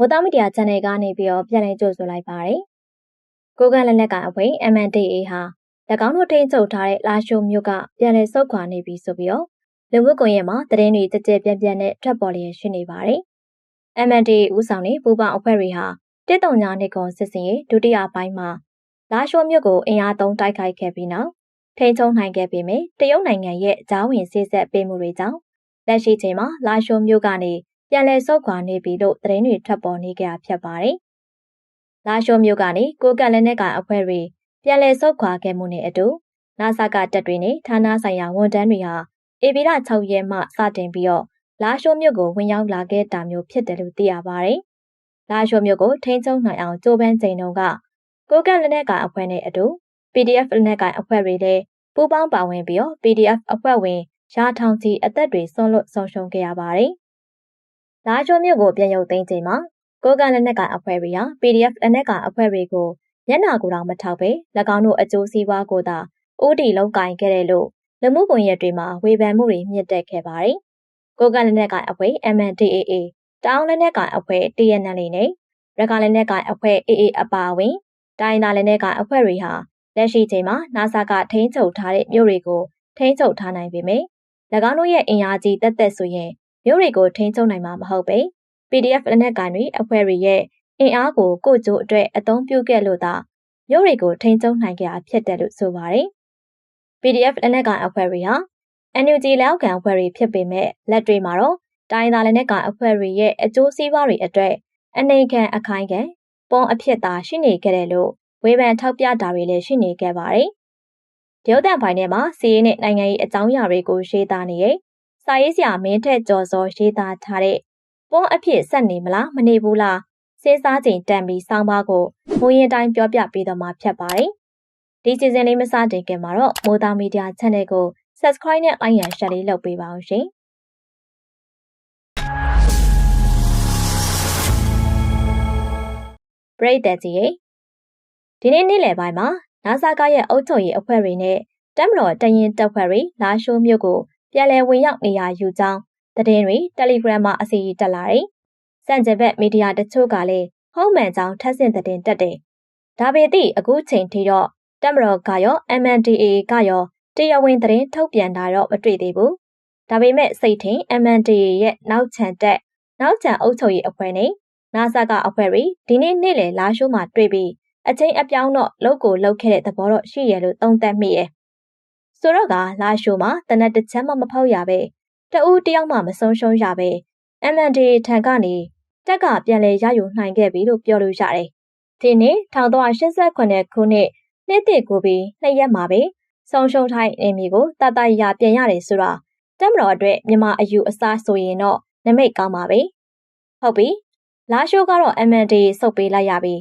မိုးသားမီဒီယာ channel ကနေပြီးတော့ပြန်လည်ကြိုဆိုလိုက်ပါတယ်။ကိုကန့်လက်နက်ကအဖွဲ MNDAA ဟာ၎င်းတို့ထိန်းချုပ်ထားတဲ့လာရှိုမြို့ကပြန်လည်ဆုတ်ခွာနေပြီဆိုပြီးတော့လူမှုကွန်ရက်မှာသတင်းတွေကြကြပြန့်ပြန့်နဲ့ထွက်ပေါ်လျက်ရှိနေပါတယ်။ MNDAA ဦးဆောင်တဲ့ပူးပေါင်းအဖွဲ့တွေဟာတစ်တုံညာနှစ်ကွန်စစ်စင်ရေးဒုတိယပိုင်းမှာလာရှိုမြို့ကိုအင်အားသုံးတိုက်ခိုက်ခဲ့ပြီးနောက်ထိန်းချုပ်နိုင်ခဲ့ပေမဲ့တရုတ်နိုင်ငံရဲ့ကြားဝင်စစ်ဆက်ပေးမှုတွေကြောင့်လက်ရှိချိန်မှာလာရှိုမြို့ကနေ ပြန်လည်ဆုတ်ခွာနေပြီလို့သတင်းတွေထွက်ပေါ်နေကြဖြစ်ပါတယ်။လာရှိုမြို့ကနေကိုကက်လက်နက်ကအဖွဲ့တွေပြန်လည်ဆုတ်ခွာခဲ့မှုနဲ့အတူနာဆာကတပ်တွေနဲ့ဌာနဆိုင်ရာဝန်ထမ်းတွေဟာဧပြီလ6ရက်မှစတင်ပြီးတော့လာရှိုမြို့ကိုဝင်ရောက်လာခဲ့တာမျိုးဖြစ်တယ်လို့သိရပါတယ်။လာရှိုမြို့ကိုထိန်းချုပ်နိုင်အောင်ကြိုးပမ်းချိန်တုန်းကကိုကက်လက်နက်ကအဖွဲ့နဲ့အတူ PDF လက်နက်ကအဖွဲ့တွေလည်းပူးပေါင်းပါဝင်ပြီးတော့ PDF အဖွဲ့ဝင်ရာထောင်ချီအသက်တွေဆွန့်လွတ်ဆုံးရှုံးခဲ့ရပါတယ်။ လာချိုမြို့ကိုပြန်ရုပ်သိမ်းချိန်မှာကိုကလက်နက်ကအဖွဲ့တွေဟာ PDF လက်နက်ကအဖွဲ့တွေကိုညနာကိုတောင်မထောက်ပဲ၎င်းတို့အကျိုးစီးပွားကိုသာဥတီလောက်ကင်ခဲ့တယ်လို့လူမှုကွန်ရက်တွေမှာဝေဖန်မှုတွေမြင့်တက်ခဲ့ပါတယ်။ကိုကလက်နက်ကအဖွဲ့ MNDAA တောင်းလက်နက်ကအဖွဲ့ TNL နဲ့ရကလက်နက်ကအဖွဲ့ AA အပါအဝင်တိုင်းသားလက်နက်ကအဖွဲ့တွေဟာလက်ရှိချိန်မှာ NASA ကထိန်းချုပ်ထားတဲ့မြို့တွေကိုထိန်းချုပ်ထားနိုင်ပေမယ့်၎င်းတို့ရဲ့အင်အားကြီးတက်သက်ဆိုရင် မြို့တွေကိုထိန်းချုပ်နိုင်မှာမဟုတ်ပဲ PDF လက်နက်ကန်တွေအဖွဲ့တွေရဲ့အင်အားကိုကိုကျိုးအတွက်အသုံးပြုခဲ့လို့သာမြို့တွေကိုထိန်းချုပ်နိုင်ကြတာဖြစ်တယ်လို့ဆိုပါတယ်။ PDF လက်နက်ကန်အဖွဲ့တွေဟာ NUG လက်အောက်ခံအဖွဲ့တွေဖြစ်ပေမဲ့လက်တွေမှာတော့တိုင်းသားလက်နက်ကန်အဖွဲ့တွေရဲ့အကျိုးစီးပွားတွေအတွက်အနေခံအခိုင်ခံပုံအဖြစ်သာရှိနေကြတယ်လို့ဝေဖန်ထောက်ပြတာတွေလည်းရှိနေခဲ့ပါတယ်။ဒေုတ်တန်ဖိုင်ထဲမှာစီးရေးနဲ့နိုင်ငံရေးအကြောင်းအရာတွေကိုရေးသားနေရဲ့ စာရေးဆရာမင်းထက်ကျော်စောရေးသားထားတဲ့ပုံအဖြစ်ဆက်နေမလားမနေဘူးလားစဉ်းစားချိန်တန်ပြီးစောင်းပါကိုမူရင်တိုင်းပြောပြပေးတော့မှာဖြစ်ပါတယ်။ဒီစီစဉ်လေးမစတင်ခင်မှာတော့မိုးသားမီဒီယာ channel ကို subscribe နဲ့ like ရန် share လေးလုပ်ပေးပါအောင်ရှင်။ပရိသတ်ကြီးရေဒီနေ့နေ့လယ်ပိုင်းမှာနာဆာကရဲ့အုပ်ချုပ်ရေးအဖွဲ့တွေနဲ့တက်မတော်တရင်တပ်ဖွဲ့တွေလာရှိုးမြို့ကို ပြန်လည်ဝင်ရောက်နေရယူကြောင်းသတင်းတွေ Telegram မှာအစီအတက်လာတယ်။စံကျင်ဘက်မီဒီယာတချို့ကလည်းဟုတ်မှန်ကြောင်းထပ်ဆင့်သတင်းတက်တယ်။ဒါပေသည့်အခုချိန်ထိတော့တက်မတော်ကရော MNDAA ကရောတရားဝင်သတင်းထုတ်ပြန်တာတော့မတွေ့သေးဘူး။ဒါပေမဲ့စိတ်ထင် MNDAA ရဲ့နောက်ချန်တက်နောက်ချန်အုပ်ချုပ်ရေးအဖွဲ့နဲ့နာဆာကအဖွဲ့တွေဒီနေ့နေ့လယ်လာရှိုးမှာတွေ့ပြီးအချင်းအပြောင်းတော့လောက်ကိုလောက်ခဲ့တဲ့သဘောတော့ရှိရလို့သုံးသပ်မိရဲ့ ဆိုတော့ကလာရှိုးမှာတနက်တစ်ချမ်းမှမဖောက်ရပဲတဦးတယောက်မှမဆုံးရှုံးရပဲ MND ထံကနေတက်ကပြန်လဲရယူနိုင်ခဲ့ပြီလို့ပြောလို့ရတယ်ဒီနေ့1389ခုနှစ်နှစ်တည်ကိုပြီးနှစ်ရက်မှာပဲဆုံးရှုံးထိုင်းအမီကိုတတရပြန်ရတယ်ဆိုတာတက်မတော်အတွက်မြန်မာအယူအဆဆိုရင်တော့နမိတ်ကောင်းပါပဲဟုတ်ပြီလာရှိုးကတော့ MND စုပ်ပေးလိုက်ရပြီ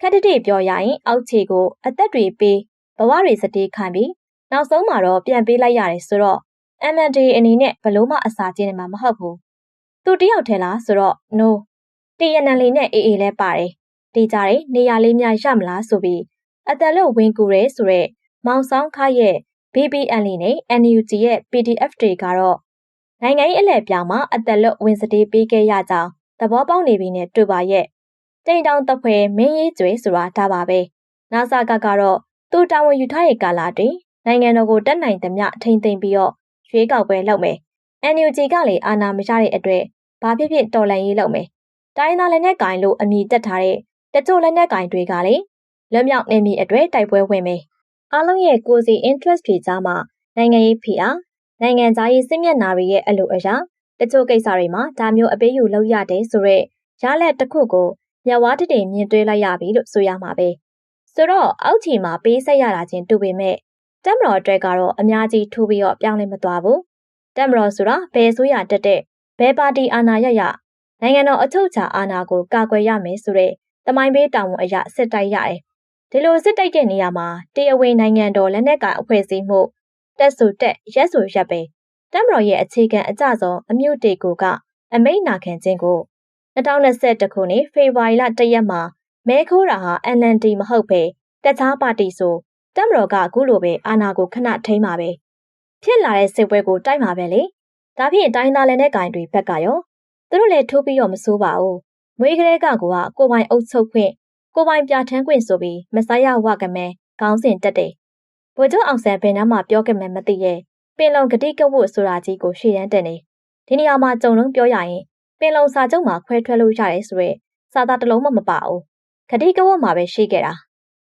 ခက်တတိပြောရရင်အောက်ခြေကိုအသက်တွေပေးဘဝတွေစတေးခံပြီး နောက်ဆုံးမှာတော့ပြန်ပေးလိုက်ရတယ်ဆိုတော့ MND အနေနဲ့ဘလို့မှအစာကျင်းနေမှာမဟုတ်ဘူးသူတယောက်ထဲလားဆိုတော့ no TNL နဲ့ AA လဲပါတယ်တေးကြတယ်နေရာလေးများရမလားဆိုပြီးအတန်လို့ဝင်ကူရဲဆိုတော့မောင်ဆောင်ခရဲ့ BBN နဲ့ NUG ရဲ့ PDF တွေကတော့နိုင်ငံရေးအလဲပြောင်းမှာအသက်လွတ်ဝင်စတေးပေးခဲ့ရကြောင်းသဘောပေါက်နေပြီနဲ့တွေ့ပါရဲ့တိန်တောင်တဖွဲမင်းရေးကျွေဆိုတာဒါပါပဲနာဆာကကတော့သူတာဝန်ယူထားတဲ့ကာလတွင် နိုင်ငံတော်ကိုတက်နိုင်သမျှထိမ့်သိမ့်ပြီးတော့ရွေးကောက်ပွဲလုပ်မယ် NUG ကလည်းအာဏာမရတဲ့အတွက်ဘာဖြစ်ဖြစ်တော်လှန်ရေးလုပ်မယ်တိုင်းသားလက်နက်ကင်လို့အမည်တက်ထားတဲ့တချို့လက်နက်ကင်တွေကလည်းလွတ်မြောက်နေမည်အတွက်တိုက်ပွဲဝင်မယ်အားလုံးရဲ့ကိုစီ interest တွေကြားမှာနိုင်ငံရေးဖိအားနိုင်ငံသားရေးစစ်မျက်နှာတွေရဲ့အလိုအရာတချို့ကိစ္စတွေမှာဒါမျိုးအပေးယူလုပ်ရတယ်ဆိုတော့ရလက်တစ်ခုကိုမြဝါတတိမြင်တွေ့လိုက်ရပြီလို့ဆိုရမှာပဲဆိုတော့အောက်ခြေမှာပေးဆက်ရတာချင်းတူပေမဲ့ တက်မတော်အတွက်ကတော့အများကြီးထိုးပြီးတော့ပြောင်းလဲမသွားဘူးတက်မတော်ဆိုတာဘယ်ဆိုရတက်တဲ့ဘယ်ပါတီအာဏာရရနိုင်ငံတော်အချုပ်အခြာအာဏာကိုကာကွယ်ရမယ်ဆိုတဲ့တမိုင်းပေးတောင်းဝန်အရာစစ်တိုက်ရတယ်ဒီလိုစစ်တိုက်တဲ့နေရာမှာတရားဝင်နိုင်ငံတော်လက်နက်ကအဖွဲ့အစည်းမှုတက်ဆိုတက်ရက်ဆိုရက်ပဲတက်မတော်ရဲ့အခြေခံအကြဆုံးအမြုပ်တေကိုကအမိတ်နာခံခြင်းကို2021ခုနှစ်ဖေဖော်ဝါရီလ1ရက်မှာမဲခိုးတာဟာ NND မဟုတ်ပဲတခြားပါတီဆို တက်မတော်ကအခုလိုပဲအာဏာကိုခဏထိန်းပါပဲဖြစ်လာတဲ့စစ်ပွဲကိုတိုက်မှာပဲလေဒါဖြင့်တိုင်းသားလည်းနဲ့ဂိုင်တွေဘက်ကရောသူတို့လည်းထိုးပြီးတော့မစိုးပါဘူးမမွေးကလေးကကိုကကိုပိုင်အုပ်ချုပ်ခွင့်ကိုပိုင်ပြဋ္ဌာန်းခွင့်ဆိုပြီးမဆိုင်ရဝကမဲခေါင်းစဉ်တက်တယ်ဗိုလ်ချုပ်အောင်ဆန်းဘယ်နှမှာပြောခဲ့မှမသိရဲ့ပင်လုံဂတိကဝတ်ဆိုတာကြီးကိုရှေ့တန်းတက်နေဒီနေရာမှာကြုံလုံးပြောရရင်ပင်လုံစာချုပ်မှာခွဲထွက်လို့ရတယ်ဆိုရဲစာသားတစ်လုံးမှမပါဘူးဂတိကဝတ်မှာပဲရှိခဲ့တာ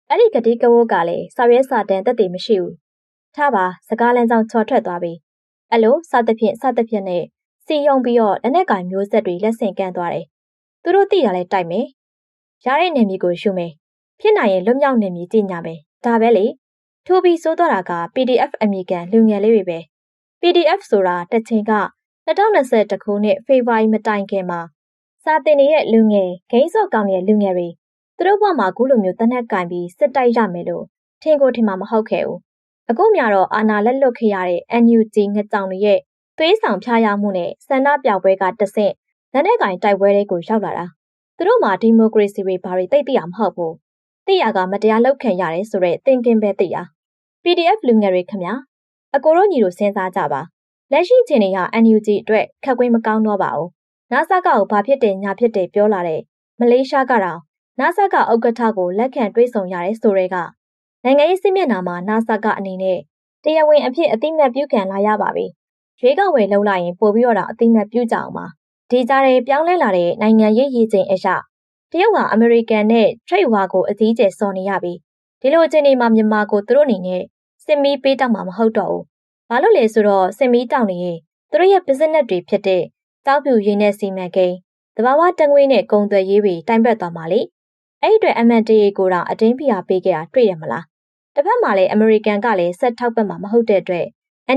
အဲ့ဒီဂတိကဝတ်ကလည်းစာရွက်စာတမ်းတက်တည်မရှိဘူးထားပါစကားလမ်းကြောင်းချော်ထွက်သွားပြီအဲ့လိုစသဖြင့်စသဖြင့်နဲ့စီယုံပြီးတော့လက်နက်ကင်မျိုးဆက်တွေလက်ဆင့်ကမ်းသွားတယ်သူတို့သိတာလဲတိုက်မယ်ရတဲ့နေမြေကိုယူမယ်ဖြစ်နိုင်ရင်လွတ်မြောက်နေမြေကြီးညာမယ်ဒါပဲလေထိုးပြီးစိုးသွားတာက PDF အမေကန်လူငယ်လေးတွေပဲ PDF ဆိုတာတစ်ချိန်က2020ခုနှစ်ဖေဖော်ဝါရီမတိုင်ခင်မှာစာတင်နေတဲ့လူငယ်ဂိမ်းစော့ကောင်းတဲ့လူငယ်တွေ သူတို့ဘဝမှာအခုလိုမျိုးတနက်ကင်ပြီးစစ်တိုက်ရမယ်လို့ထင်ကိုထင်မှာမဟုတ်ခဲ့ဘူးအခုမြတော့အာနာလက်လွတ်ခရတဲ့ NUG ငကြောင်တွေရဲ့သွေးဆောင်ဖျားရမှုနဲ့ဆန္ဒပြပွဲကတဆင့်လက်နက်ကင်တိုက်ပွဲတွေကိုရောက်လာတာသူတို့မှာဒီမိုကရေစီတွေဘာတွေသိသိရမဟုတ်ဘူးသိရကမတရားလုပ်ခံရတယ်ဆိုတော့သင်ကင်းပဲသိရ PDF လူငယ်တွေခမညာအကိုတို့ညီတို့စဉ်းစားကြပါလက်ရှိချိန်တွေက NUG အတွက်ခက်ခွင်းမကောင်းတော့ပါဘူးနာဆာကကိုဘာဖြစ်တယ်ညာဖြစ်တယ်ပြောလာတဲ့မလေးရှားကတော့ နာဆာကဥက္ကဋ္ဌကိုလက်ခံတွေးဆောင်ရတယ်ဆိုတဲ့ကနိုင်ငံရေးစစ်မျက်နှာမှာနာဆာကအနေနဲ့တရားဝင်အဖြစ်အသိမှတ်ပြုခံလာရပါပြီရွေးကောက်ဝယ်လုံးလိုက်ရင်ပို့ပြီးတော့အသိမှတ်ပြုကြအောင်ပါဒီကြားထဲပြောင်းလဲလာတဲ့နိုင်ငံရေးရည်ချိန်အရာတရုတ်ကအမေရိကန်နဲ့ trade war ကိုအကြီးကျယ်စော်နေရပြီဒီလိုအခြေအနေမှာမြန်မာကိုသူတို့အနေနဲ့စစ်မီးပေးတောက်မှာမဟုတ်တော့ဘူး။ဘာလို့လဲဆိုတော့စစ်မီးတောက်နေရင်သူတို့ရဲ့ business တွေဖြစ်တဲ့တောက်ပြူရင်းနဲ့စီမံကိန်းတဘာဝတငွေနဲ့ကုန်သွယ်ရေးတွေတိုင်ပတ်သွားမှာလေ။ အဲ့ဒီအတွက် MNDA ကိုတော့အတင်းဖိအားပေးခဲ့တာတွေ့ရမလား။တစ်ဖက်မှာလည်း American ကလည်းဆက်ထောက်ပတ်မှာမဟုတ်တဲ့အတွက်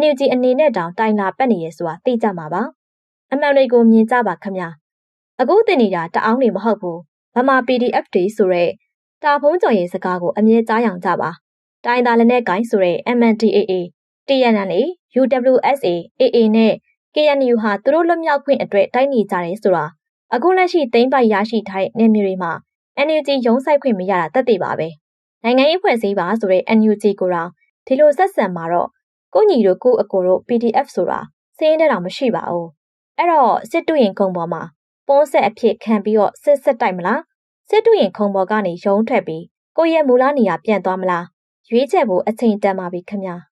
NUG အနေနဲ့တောင်တိုင်လာပတ်နေရဆိုတာသိကြမှာပါ။အမှန်တွေကိုမြင်ကြပါခမ။အခုတင်နေတာတအောင်းနေမဟုတ်ဘူး။ဗမာ PDF တွေဆိုရဲတာဖုံးကြော်ရဲ့စကားကိုအမြဲကြားရောင်ကြပါတိုင်းသားလက်နက်ကိုင်ဆိုတဲ့ MNDAA, TNLA, UWSA, AA နဲ့ KNU ဟာသူတို့လွတ်မြောက်ခွင့်အတွက်တိုက်နေကြတယ်ဆိုတာအခုလက်ရှိသိမ်းပိုက်ရရှိထားတဲ့နေမျိုးတွေမှာ NUG ရုံးဆိုင်ခွင့်မရတာတက်သေးပါပဲနိုင်ငံရေးဖွဲ့စည်းပါဆိုတဲ့ NUG ကိုတော့ဒီလိုဆက်ဆံမှာတော့ကိုညီတို့ကိုအကိုတို့ PDF ဆိုတာစင်းတဲ့တောင်မရှိပါဘူးအဲ့တော့စစ်တူရင်ခုံပေါ်မှာပွန်းဆက်အဖြစ်ခံပြီးတော့စစ်စစ်တိုက်မလားစစ်တူရင်ခုံပေါ်ကနေရုံးထွက်ပြီးကိုယ့်ရဲ့မူလနေရာပြန်သွားမလားရွေးချယ်ဖို့အချိန်တန်ပါပြီခင်ဗျာ။